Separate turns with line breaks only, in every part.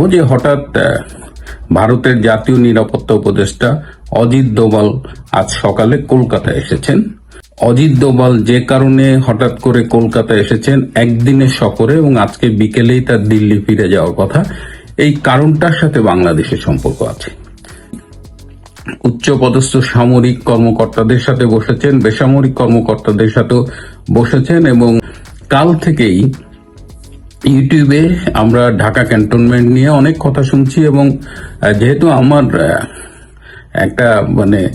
বলব যে হঠাৎ ভারতের জাতীয় নিরাপত্তা উপদেষ্টা অজিত দোভাল আজ সকালে কলকাতা এসেছেন। অজিত দোভাল যে কারণে হঠাৎ করে কলকাতা এসেছেন একদিনের সফরে এবং আজকে বিকেলেই তার দিল্লি ফিরে যাওয়ার কথা, এই কারণটার সাথে বাংলাদেশের সম্পর্ক আছে। উচ্চপদস্থ সামরিক কর্মকর্তাদের সাথে বসেছেন, বেসামরিক কর্মকর্তাদের সাথেও বসেছেন এবং কাল থেকেই ইউটিউবে আমরা ঢাকা ক্যান্টনমেন্ট নিয়ে অনেক কথা শুনছি এবং যেহেতু আমার একটা মানে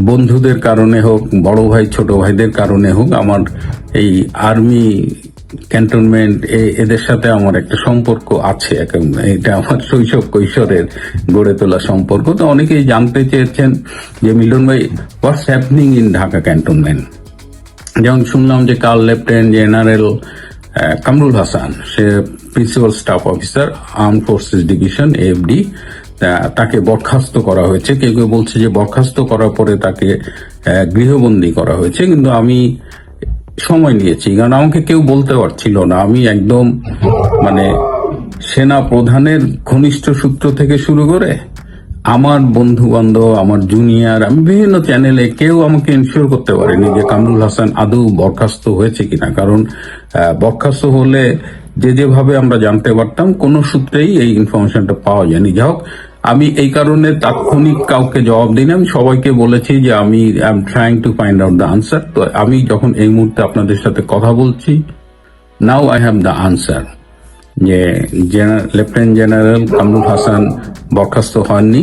বন্ধুদের কারণে হোক, বড় ভাই, ছোট ভাইদের কারণে হোক, আমার এই আর্মি ক্যান্টনমেন্ট এদের সাথে আমার একটা সম্পর্ক আছে। এটা আমার শৈশব কৈশোরের গড়ে তোলা সম্পর্ক। তো অনেকেই জানতে চেয়েছেন যে, মিলন ভাই what's happening in Dhaka cantonment? যেমন শুনলাম যে, কাল লেফটেন্যান্ট জেনারেল কামরুল হাসান, সে principal staff officer armed forces division FD তাকে বরখাস্ত করা হয়েছে। কেউ কেউ বলছে যে বরখাস্ত করার পরে তাকে গৃহবন্দী করা হয়েছে, কিন্তু আমি সময় নিয়েছি, কারণ আমাকে কেউ বলতে পারছিল না। আমি একদম মানে সেনা প্রধানের ঘনিষ্ঠ সূত্র থেকে শুরু করে আমার বন্ধু বান্ধব আমার জুনিয়র আমি বিভিন্ন চ্যানেলে কেউ আমাকে ইনশিওর করতে পারেনি যে কামরুল হাসান আদৌ বরখাস্ত হয়েছে কিনা। কারণ বরখাস্ত হলে যে যেভাবে আমরা জানতে পারতাম, কোন সূত্রেই এই ইনফরমেশনটা পাওয়া যায়নি। যাই হোক, আমি এই কারণে তাৎক্ষণিক কাউকে জবাব দিই আমি সবাইকে বলেছি যে আমি I am trying to find out the answer তো আমি যখন এই মুহূর্তে আপনাদের সাথে কথা বলছি now I have the answer যে লেফটেন্যান্ট জেনারেল কামরুল হাসান বরখাস্ত হননি।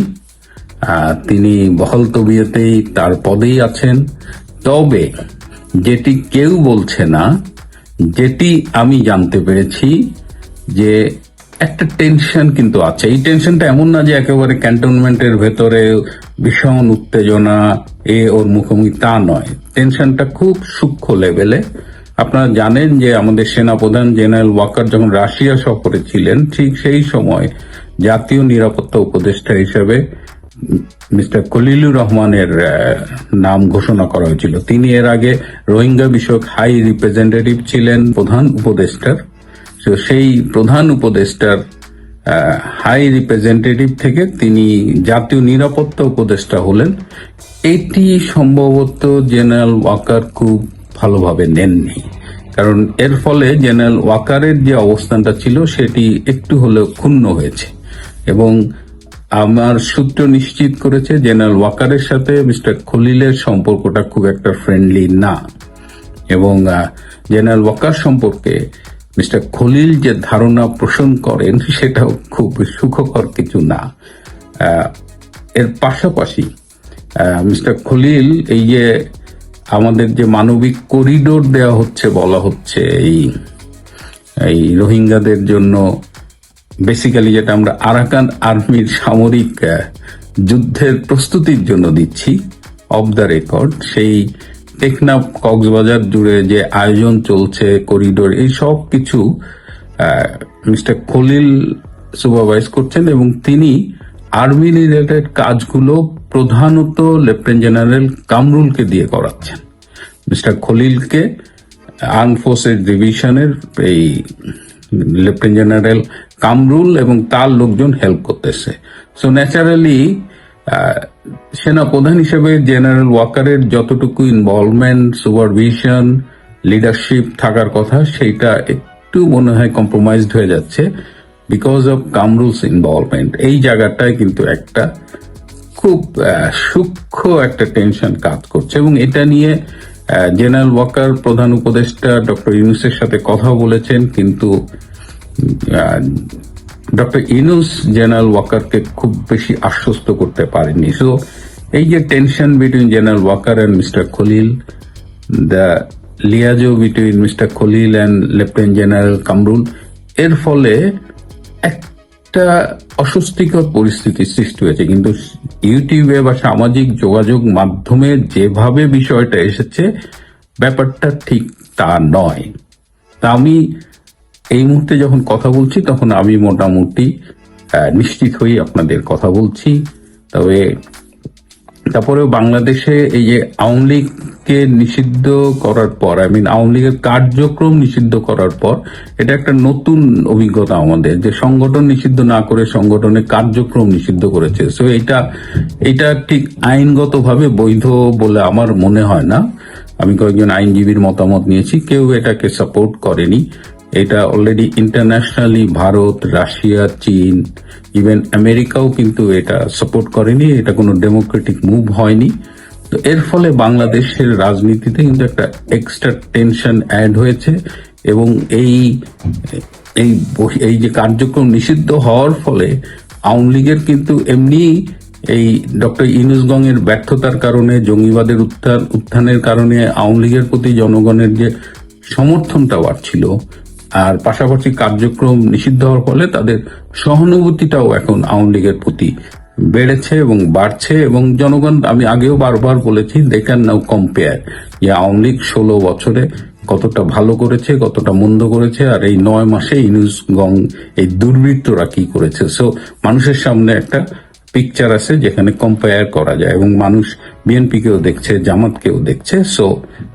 তিনি বহল তবিয়তেই তার পদেই আছেন। তবে যেটি কেউ বলছে না, যেটি আমি জানতে পেরেছি যে একটা টেনশন কিন্তু আছে। এই টেনশনটা এমন না যে একেবারে ক্যান্টনমেন্টের ভেতরে ভীষণ উত্তেজনা, এ ওর মুখোমুখি তা নয়। টেনশনটা খুব সূক্ষ্ম লেভেলে আপনারা জানেন যে আমাদের সেনাপ্রধান জেনারেল ওয়াকার যখন রাশিয়া সফরে ছিলেন, ঠিক সেই সময় জাতীয় নিরাপত্তা উপদেষ্টা হিসেবে মিস্টার কলিলুর রহমানের নাম ঘোষণা করা হয়েছিল। তিনি এর আগে রোহিঙ্গা বিষয়ক হাই রিপ্রেজেন্টেটিভ ছিলেন প্রধান উপদেষ্টার। তো সেই প্রধান উপদেষ্টার হাই রিপ্রেজেন্টেটিভ থেকে তিনি জাতীয় নিরাপত্তা উপদেষ্টা হলেন। এটি সম্ভবত জেনারেল ওয়াকার খুব ভালোভাবে নেননি। কারণ এর ফলে জেনারেল ওয়াকারের যে অবস্থানটা ছিল, সেটি একটু হলেও ক্ষুণ্ণ হয়েছে। এবং আমার সূত্র নিশ্চিত করেছে, জেনারেল ওয়াকারের সাথে মিস্টার খলিলের সম্পর্কটা খুব একটা ফ্রেন্ডলি না। এবং জেনারেল ওয়াকার সম্পর্কে মিস্টার খলিল যে ধারণা পোষণ করেন, সেটাও খুব সুখকর কিছু না। এর পাশাপাশি মিস্টার খলিল এই যে আমাদের যে মানবিক করিডোর দেওয়া হচ্ছে বলা হচ্ছে, এই এই রোহিঙ্গাদের জন্য বেসিক্যালি যেটা আমরা আরাকান আর্মির সামরিক যুদ্ধের প্রস্তুতির জন্য দিচ্ছি অফ দ্য রেকর্ড সেই টেকনাফ কক্সবাজার জুড়ে যে আয়োজন চলছে, করিডোর, এই সব কিছু মিস্টার খলিল সুপারভাইজ করছেন এবং তিনি আর্মি রিলেটেড কাজগুলো প্রধানত লেফটেন্যান্ট জেনারেল কামরুলকে দিয়ে করাচ্ছেন। মিস্টার খলিলকে আর্ম ফোর্সেস ডিভিশনের এই লেফটেন্যান্ট জেনারেল কামরুল এবং তার লোকজন হেল্প করতেছে। সো ন্যাচারালি সেনা প্রধান হিসেবে জেনারেল ওয়াকারের যতটুকু ইনভলভমেন্ট সুপারভিশন লিডারশিপ থাকার কথা, সেইটা একটু মনে হয় কম্প্রোমাইজড হয়ে যাচ্ছে বিকজ অফ কামরুলস ইনভলভমেন্ট এই জায়গাটায় কিন্তু একটা খুব সূক্ষ্ম একটা টেনশন কাজ করছে এবং এটা নিয়ে জেনারেল ওয়াকার প্রধান উপদেষ্টা ডক্টর ইউনুসের সাথে কথা বলেছেন, কিন্তু ডক্টর ইনুস জেনারেল ওয়াকারকে খুব বেশি আশ্বস্ত করতে পারেননি। সো এই যে tension between general Waker and mister Khalil the liaison between mister Khalil and lieutenant general Kamrul এর ফলে একটা অস্বস্তিকর পরিস্থিতি সৃষ্টি হয়েছে। কিন্তু ইউটিউবে বা সামাজিক যোগাযোগ মাধ্যমে যেভাবে বিষয়টা এসেছে, ব্যাপারটা ঠিক তা নয়। তা আমি এই মুহূর্তে যখন কথা বলছি, তখন আমি মোটামুটি নিশ্চিত হয়ে আপনাদের কথা বলছি। তবে তারপরেও বাংলাদেশে এই যে আওয়ামী লীগকে নিষিদ্ধ করার পর আই মিন আওয়ামী লীগের কার্যক্রম নিষিদ্ধ করার পর, এটা একটা নতুন অভিজ্ঞতা আমাদের যে সংগঠন নিষিদ্ধ না করে সংগঠনের কার্যক্রম নিষিদ্ধ করেছে। সো এটা এটা ঠিক আইনগতভাবে বৈধ বলে আমার মনে হয় না। আমি কয়েকজন আইনজীবীর মতামত নিয়েছি, কেউ এটাকে সাপোর্ট করেনি। এটা অলরেডি ইন্টারন্যাশনালি ভারত, রাশিয়া, চীন ইভেন আমেরিকাও কিন্তু এটা সাপোর্ট করেনি, এটা কোনো ডেমোক্রেটিক মুভ হয়নি। তো এর ফলে বাংলাদেশের রাজনীতিতে কিন্তু একটা এক্সট্রা টেনশন অ্যাড হয়েছে এবং এই এই এই যে কার্যক্রম নিষিদ্ধ হওয়ার ফলে আওয়ামী লীগের কিন্তু এমনি এই ডক্টর ইনুসগং এর ব্যর্থতার কারণে, জঙ্গিবাদের উত্থান, উত্থানের কারণে আওয়ামী লীগের প্রতি জনগণের যে সমর্থনটা বাড়ছিল আর পাশাপাশি কার্যক্রম নিষিদ্ধ হওয়ার ফলে তাদের সহানুভূতিটাও এখন আওয়ামী লীগের প্রতি বেড়েছে এবং বাড়ছে এবং জনগণ, আমি আগেও বারবার বলেছি দে ক্যান নাও কম্পেয়ার যে আওয়ামী লীগ ষোলো বছরে কতটা ভালো করেছে, কতটা মন্দ করেছে, আর এই নয় মাসে ইনুস গং, এই দুর্বৃত্তরা কি করেছে। সো মানুষের সামনে একটা পিকচার আছে যেখানে কম্পেয়ার করা যায় এবং মানুষ বিএনপিকেও দেখছে, জামাতকেও দেখছে। সো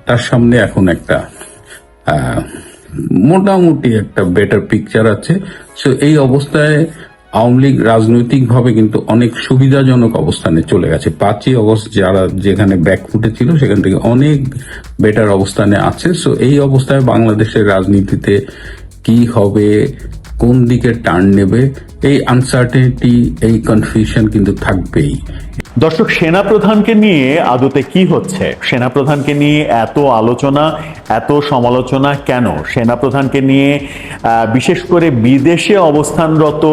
তার সামনে এখন একটা মোটামুটি একটা বেটার পিকচার আছে। সো এই অবস্থায় আওয়ামী লীগ রাজনৈতিকভাবে কিন্তু অনেক সুবিধাজনক অবস্থানে চলে গেছে। পাঁচই অগস্ট যারা যেখানে ব্যাকফুটে ছিল, সেখান থেকে অনেক বেটার অবস্থানে আছে। সো এই অবস্থায় বাংলাদেশের রাজনীতিতে কি হবে, কোন দিকে টার্ন নেবে এই আনসার্টেনিটি এই কনফিউশন কিন্তু থাকবেই।
দর্শক সেনাপ্রধানকে নিয়ে আদতে কি হচ্ছে? সেনাপ্রধানকে নিয়ে এত আলোচনা এত সমালোচনা কেন? সেনাপ্রধানকে নিয়ে আহ, বিশেষ করে বিদেশে অবস্থানরত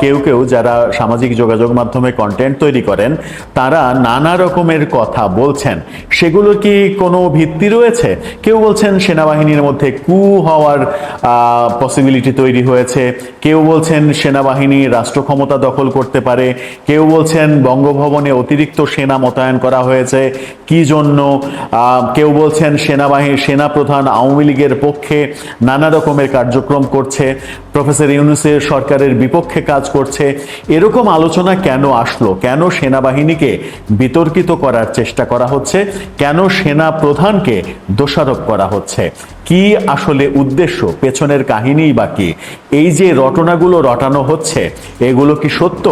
কেউ কেউ যারা সামাজিক যোগাযোগ মাধ্যমে কন্টেন্ট তৈরি করেন তারা নানা রকমের কথা বলছেন। সেগুলো কি কোনো ভিত্তি রয়েছে? কেউ বলছেন সেনাবাহিনীর মধ্যে কু হওয়ার পসিবিলিটি তৈরি হয়েছে। কেউ বলছেন সেনাবাহিনী রাষ্ট্র ক্ষমতা দখল করতে পারে। কেউ বলছেন বঙ্গভবনে অতিরিক্ত সেনা মোতায়েন করা হয়েছে। কি জন্য? কেউ বলছেন সেনাবাহিনী সেনা প্রধান আওয়ামী লীগের পক্ষে নানা রকমের কার্যক্রম করছে। প্রফেসর ইউনুসের সরকারের বিপক্ষে কাজ করছে। এরকম আলোচনা কেন আসলো? কেন সেনাবাহিনীকে বিতর্কিত করার চেষ্টা করা হচ্ছে? কেন সেনা প্রধানকে দোষারোপ করা হচ্ছে? কি আসলে উদ্দেশ্য, পেছনের কাহিনী বা কি? এই যে রটনাগুলো রটানো হচ্ছে, এগুলো কি সত্য?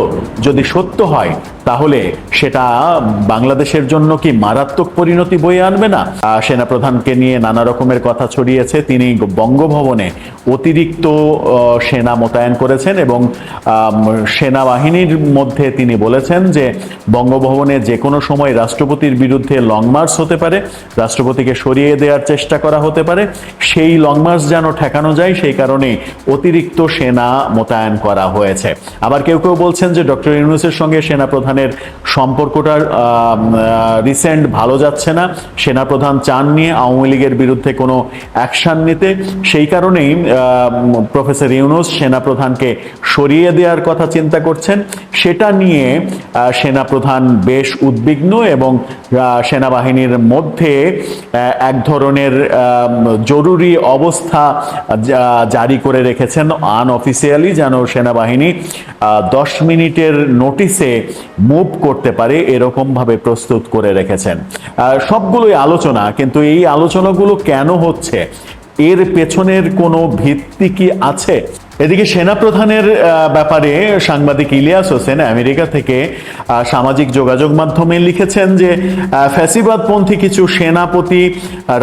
যদি সত্য হয় তাহলে সেটা বাংলাদেশের জন্য কি মারাত্মক পরিণতি বয়ে আনবে না? আহ, সেনাপ্রধানকে নিয়ে নানা রকমের কথা ছড়িয়েছে। তিনি বঙ্গভবনে অতিরিক্ত সেনা মোতায়েন করেছেন এবং সেনাবাহিনীর মধ্যে তিনি বলেছেন যে বঙ্গভবনে যে কোনো সময় রাষ্ট্রপতির বিরুদ্ধে লং মার্চ হতে পারে রাষ্ট্রপতিকে সরিয়ে দেওয়ার চেষ্টা করা হতে পারে। সেই লং মার্চ যেন ঠেকানো যায় সেই কারণে অতিরিক্ত সেনা মোতায়েন করা হয়েছে। আবার কেউ কেউ বলছেন যে ডক্টর ইউনুসের সঙ্গে সেনা প্রধানের সম্পর্কটা রিসেন্ট ভালো যাচ্ছে না। সেনা প্রধান চান নিয়ে আওয়ামী লীগের বিরুদ্ধে কোনো অ্যাকশন নিতে। সেই কারণেই প্রফেসর ইউনুস সেনা প্রধানকে সরিয়ে দেওয়ার কথা চিন্তা করছেন। সেটা নিয়ে আহ, সেনা প্রধান বেশ উদ্বিগ্ন এবং সেনাবাহিনীর মধ্যে এক ধরনের জরুরি অবস্থা জারি করে রেখেছেন আনঅফিসিয়ালি যেন সেনাবাহিনী দশ মিনিটের নোটিসে মুভ করতে পারে, এরকমভাবে প্রস্তুত করে রেখেছেন। সবগুলোই আলোচনা, কিন্তু এই আলোচনাগুলো কেন হচ্ছে? এর পেছনের কোনো ভিত্তি কি আছে? এদিকে সেনাপ্রধানের ব্যাপারে সাংবাদিক ইলিয়াস হোসেন আমেরিকা থেকে সামাজিক যোগাযোগ মাধ্যমে লিখেছেন যে ফ্যাসিবাদপন্থী কিছু সেনাপতি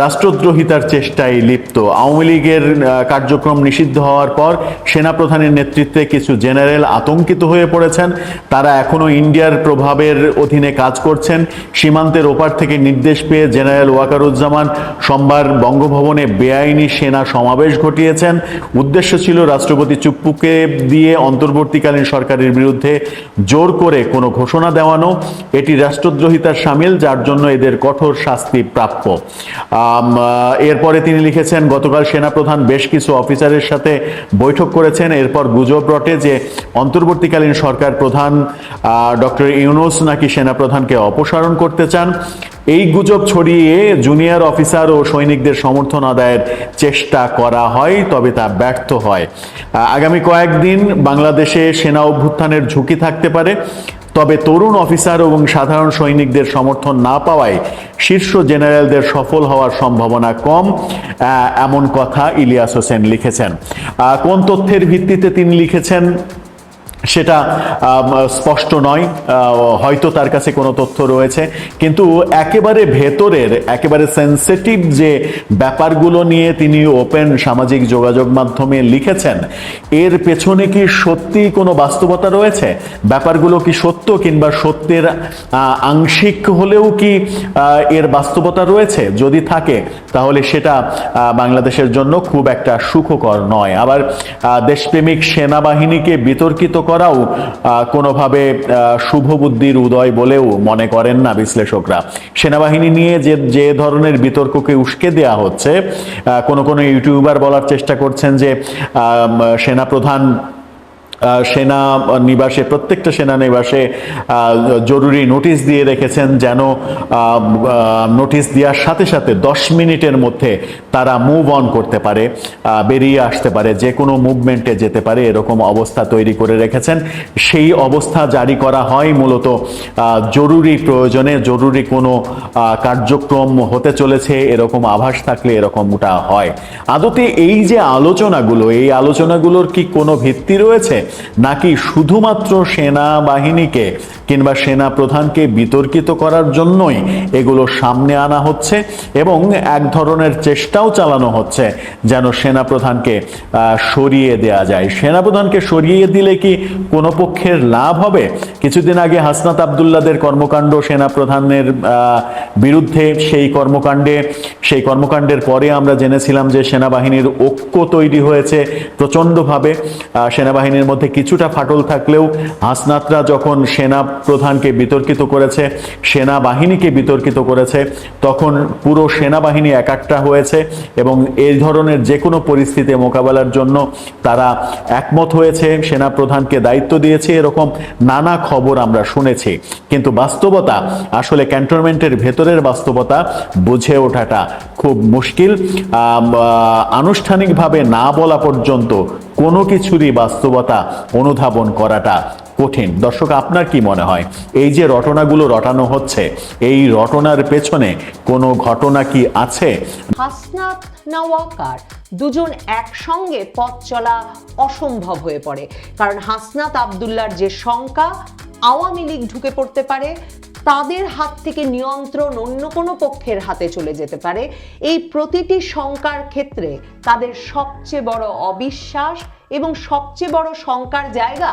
রাষ্ট্রদ্রোহিতার চেষ্টায় লিপ্ত। আওয়ামী লীগের কার্যক্রম নিষিদ্ধ হওয়ার পর সেনাপ্রধানের নেতৃত্বে কিছু জেনারেল আতঙ্কিত হয়ে পড়েছেন। তারা এখনও ইন্ডিয়ার প্রভাবের অধীনে কাজ করছেন। সীমান্তের ওপার থেকে নির্দেশ পেয়ে জেনারেল ওয়াকারুজ্জামান সোমবার বঙ্গভবনে বেআইনি সেনা সমাবেশ ঘটিয়েছেন। উদ্দেশ্য ছিল রাষ্ট্রপতি চুপ্পুকে দিয়ে অন্তর্বর্তীকালীন সরকারের বিরুদ্ধে জোর করে কোনো ঘোষণা দেওয়ানো, এটি রাষ্ট্রদ্রোহিতার সামিল, যার জন্য এদের কঠোর শাস্তি প্রাপ্য। এরপরে তিনি লিখেছেন, গতকাল সেনাপ্রধান বেশ কিছু অফিসারের সাথে বৈঠক করেছেন। এরপর গুজব রটে যে অন্তর্বর্তীকালীন সরকার প্রধান ডক্টর ইউনুস নাকি সেনাপ্রধানকে অপসারণ করতে চান এই গুজব ছড়িয়ে জুনিয়র অফিসার ও সৈনিকদের সমর্থন আদায়ের চেষ্টা করা হয়, তবে তা ব্যর্থ হয়। আগামী কয়েকদিন বাংলাদেশে সেনা অভ্যুত্থানের ঝুঁকি থাকতে পারে, তবে তরুণ অফিসার এবং সাধারণ সৈনিকদের সমর্থন না পাওয়ায় শীর্ষ জেনারেলদের সফল হওয়ার সম্ভাবনা কম এমন কথা ইলিয়াস হোসেন লিখেছেন। কোন তথ্যের ভিত্তিতে তিনি লিখেছেন? সেটা স্পষ্ট নয় হয়তো তার কাছে কোনো তথ্য রয়েছে, কিন্তু একেবারে ভেতরের, একেবারে সেন্সিটিভ যে ব্যাপারগুলো নিয়ে তিনি ওপেন সামাজিক যোগাযোগ মাধ্যমে লিখেছেন, এর পেছনে কি সত্যি কোনো বাস্তবতা রয়েছে? ব্যাপারগুলো কি সত্য কিংবা সত্যের আংশিক হলেও কি এর বাস্তবতা রয়েছে? যদি থাকে, তাহলে সেটা বাংলাদেশের জন্য খুব একটা সুখকর নয়। আবার দেশপ্রেমিক সেনাবাহিনীকে বিতর্কিত করাও কোনোভাবে শুভ বুদ্ধির উদয় বলেও মনে করেন না বিশ্লেষকরা। সেনাবাহিনী নিয়ে যে যে ধরনের বিতর্ককে উস্কে দেওয়া হচ্ছে কোন কোনো ইউটিউবার বলার চেষ্টা করছেন যে সেনাপ্রধান সেনা নিবাসে, প্রত্যেকটা সেনা নিবাসে জরুরি নোটিশ দিয়ে রেখেছেন যেন নোটিশ দেওয়ার সাথে সাথে দশ মিনিটের মধ্যে তারা মুভ অন করতে পারে বেরিয়ে আসতে পারে, যে কোনো মুভমেন্টে যেতে পারে, এরকম অবস্থা তৈরি করে রেখেছেন। সেই অবস্থা জারি করা হয় মূলত জরুরি প্রয়োজনে, জরুরি কোনো কার্যক্রম হতে চলেছে, এরকম আভাস থাকলে এরকমটা হয়। আদতে এই যে আলোচনাগুলো, এই আলোচনাগুলোর কি কোনো ভিত্তি রয়েছে? নাকি শুধুমাত্র সেনাবাহিনীকে কিংবা সেনা প্রধানকে বিতর্কিত করার জন্যই এগুলো সামনে আনা হচ্ছে এবং এক ধরনের চেষ্টাও চালানো হচ্ছে যেন সেনা প্রধানকে সরিয়ে দেয়া যায়। সেনা প্রধানকে সরিয়ে দিলে কি কোনো পক্ষের লাভ হবে? কিছুদিন আগে হাসনাত আবদুল্লাদের কর্মকাণ্ড সেনা প্রধানের বিরুদ্ধে সেই কর্মকাণ্ডে, সেই কর্মকাণ্ডের পরে আমরা জেনেছিলাম যে সেনাবাহিনীর ঐক্য তৈরি হয়েছে প্রচণ্ডভাবে। সেনাবাহিনীর মধ্যে কিছুটা ফাটল থাকলেও হাসনাতরা যখন সেনা প্রধানকে বিতর্কিত করেছে, সেনাবাহিনীকে বিতর্কিত করেছে, তখন পুরো সেনাবাহিনী একাট্টা হয়েছে এবং এই ধরনের যে কোনো পরিস্থিতি মোকাবেলার জন্য তারা একমত হয়েছে। সেনা প্রধানকে দায়িত্ব দিয়েছে এরকম নানা খবর আমরা শুনেছি। কিন্তু বাস্তবতা, আসলে ক্যান্টনমেন্টের ভেতরের বাস্তবতা বুঝে ওঠাটা খুব মুশকিল। আনুষ্ঠানিকভাবে না বলা পর্যন্ত কোনো কিছুরই বাস্তবতা অনুধাবন করাটা কঠিন। দর্শক, আপনার কি মনে হয়? এই যে রটনাগুলো রটানো হচ্ছে, এই রটনার পেছনে কোনো ঘটনা কি আছে?
হাসনাত নাওয়াকার দুজন একসঙ্গে পথ চলা অসম্ভব হয়ে পড়ে। কারণ হাসনাত আবদুল্লার যে শঙ্কা আওয়ামী লীগ ঢুকে পড়তে পারে, তাদের হাত থেকে নিয়ন্ত্রণ অন্য কোনো পক্ষের হাতে চলে যেতে পারে। এই প্রতিটি শঙ্কার ক্ষেত্রে তাদের সবচেয়ে বড় অবিশ্বাস এবং সবচেয়ে বড় শঙ্কার জায়গা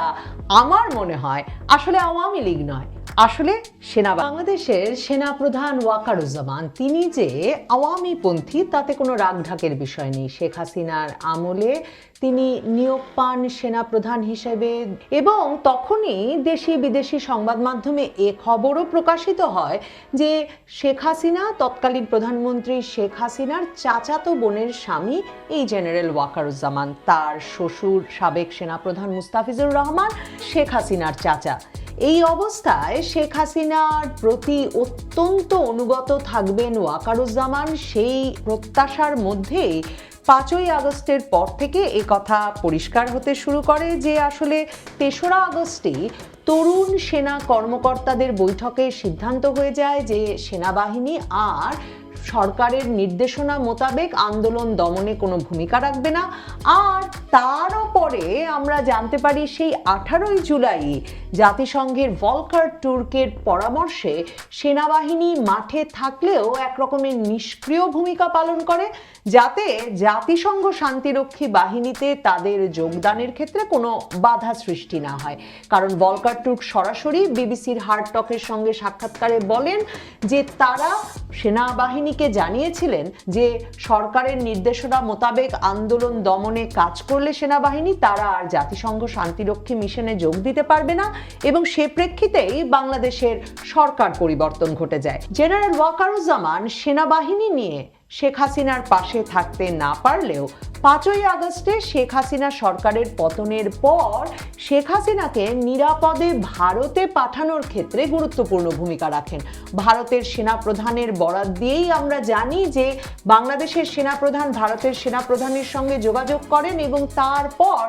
আমার মনে হয় আসলে আওয়ামী লীগ নয়, আসলে সেনা বাংলাদেশের সেনা প্রধান ওয়াকারুজ্জামান, তিনি যে আওয়ামী পন্থী তাতে কোনো রাগঢাকের বিষয় নেই। শেখ হাসিনার আমলে তিনি নিয়োগ পান সেনা প্রধান হিসেবে এবং তখনই দেশি বিদেশি সংবাদ মাধ্যমে এ খবরও প্রকাশিত হয় যে শেখ হাসিনা, তৎকালীন প্রধানমন্ত্রী শেখ হাসিনার চাচাতো বোনের স্বামী এই জেনারেল ওয়াকারুজ্জামান। তার শ্বশুর সাবেক সেনাপ্রধান মুস্তাফিজুর রহমান শেখ হাসিনার চাচা। এই অবস্থায় শেখ হাসিনার প্রতি অত্যন্ত অনুগত থাকবেন ওয়াকারুজ্জামান। সেই প্রত্যাশার মধ্যেই পাঁচই আগস্টের পর থেকে এ কথা পরিষ্কার হতে শুরু করে যে আসলে তেসরা আগস্টেই তরুণ সেনা কর্মকর্তাদের বৈঠকে সিদ্ধান্ত হয়ে যায় যে সেনাবাহিনী আর সরকারের নির্দেশনা মোতাবেক আন্দোলন দমনে কোনো ভূমিকা রাখবে না। আর তারও পরে আমরা জানতে পারি সেই আঠারোই জুলাই জাতিসংঘের ভলকার টুর্কের পরামর্শে সেনাবাহিনী মাঠে থাকলেও একরকমের নিষ্ক্রিয় ভূমিকা পালন করে, যাতে জাতিসংঘ শান্তিরক্ষী বাহিনীতে তাদের যোগদানের ক্ষেত্রে কোনো বাধা সৃষ্টি না হয়। কারণ ভলকার টুর্ক সরাসরি বিবিসির হার্ড টকের সঙ্গে সাক্ষাৎকারে বলেন যে তারা সেনাবাহিনীকে জানিয়েছিলেন যে সরকারের নির্দেশনা মোতাবেক আন্দোলন দমনে কাজ করলে সেনাবাহিনী, তারা আর জাতিসংঘ শান্তিরক্ষী মিশনে যোগ দিতে পারবে না এবং সে প্রেক্ষিতেই বাংলাদেশের সরকার পরিবর্তন ঘটে যায়। জেনারেল ওয়াকারুজ্জামান, সেনাবাহিনী নিয়ে শেখ হাসিনার পাশে থাকতে না পারলেও পাঁচই আগস্টে শেখ হাসিনা সরকারের পতনের পর শেখ হাসিনাকে নিরাপদে ভারতে পাঠানোর ক্ষেত্রে গুরুত্বপূর্ণ ভূমিকা রাখেন। ভারতের সেনাপ্রধানের বরাত দিয়েই আমরা জানি যে বাংলাদেশের সেনাপ্রধান ভারতের সেনাপ্রধানের সঙ্গে যোগাযোগ করেন এবং তারপর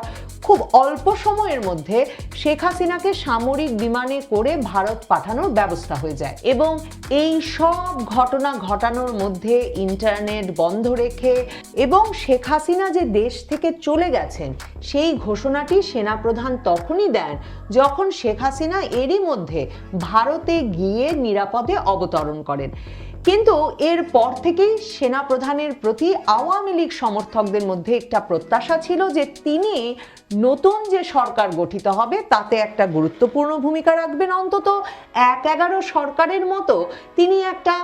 খুব অল্প সময়ের মধ্যে শেখ হাসিনাকে সামরিক বিমানে করে ভারত পাঠানোর ব্যবস্থা হয়ে যায় এবং এই সব ঘটনা ঘটানোর মধ্যে ইন্টারনেট বন্ধ রেখে এবং শেখ হাসিনা যে দেশ থেকে চলে গেছেন, সেই ঘোষণাটি সেনাপ্রধান তখনই দেন যখন শেখ হাসিনা এরই মধ্যে ভারতে গিয়ে নিরাপদে অবতরণ করেন। কিন্তু এর পর থেকেই সেনাপ্রধানের প্রতি আওয়ামী লীগ সমর্থকদের মধ্যে একটা প্রত্যাশা ছিল যে তিনি নতুন যে সরকার গঠিত হবে, তাতে একটা গুরুত্বপূর্ণ ভূমিকা রাখবেন। অন্তত এক এগারো সরকারের মতো তিনি একটা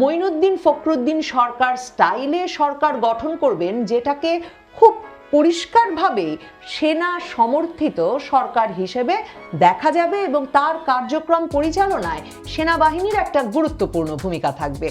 মঈনুদ্দিন ফখরুদ্দিন সরকার স্টাইলে সরকার গঠন করবেন, যেটাকে খুব পরিষ্কারভাবে সেনা সমর্থিত সরকার হিসেবে দেখা যাবে এবং তার কার্যক্রম পরিচালনায় সেনাবাহিনীর একটা গুরুত্বপূর্ণ ভূমিকা থাকবে।